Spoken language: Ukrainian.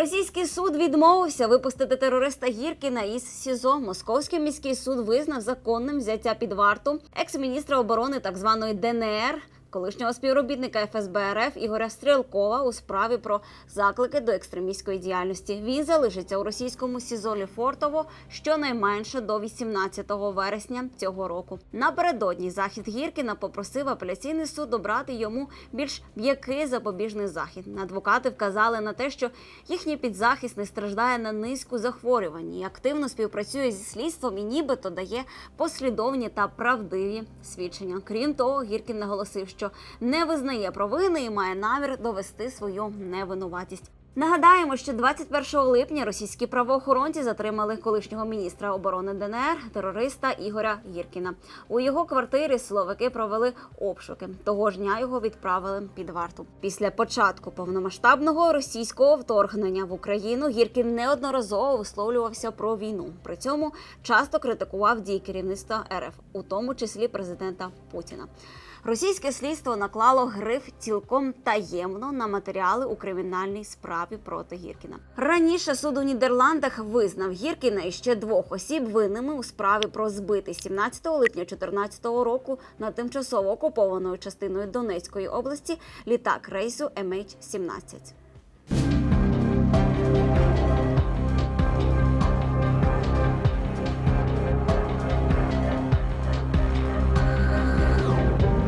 Російський суд відмовився випустити терориста Гіркіна із СІЗО. Московський міський суд визнав законним взяття під варту екс-міністра оборони так званої ДНР. Колишнього співробітника ФСБ РФ Ігоря Стрелкова у справі про заклики до екстремістської діяльності. Він залишиться у російському СІЗО Лефортово щонайменше до 18 вересня цього року. Напередодні захід Гіркіна попросив апеляційний суд обрати йому більш м'який запобіжний захід. Адвокати вказали на те, що їхній підзахисний страждає на низку захворювань і активно співпрацює зі слідством і нібито дає послідовні та правдиві свідчення. Крім того, Гіркін наголосив, що не визнає провини і має намір довести свою невинуватість. Нагадаємо, що 21 липня російські правоохоронці затримали колишнього міністра оборони ДНР терориста Ігоря Гіркіна. У його квартирі силовики провели обшуки. Того ж дня його відправили під варту. Після початку повномасштабного російського вторгнення в Україну Гіркін неодноразово висловлювався про війну. При цьому часто критикував дії керівництва РФ, у тому числі президента Путіна. Російське слідство наклало гриф цілком таємно на матеріали у кримінальній справі проти Гіркіна. Раніше суд у Нідерландах визнав Гіркіна і ще двох осіб винними у справі про збитий 17 липня 2014 року на тимчасово окупованою частиною Донецької області літак рейсу MH17.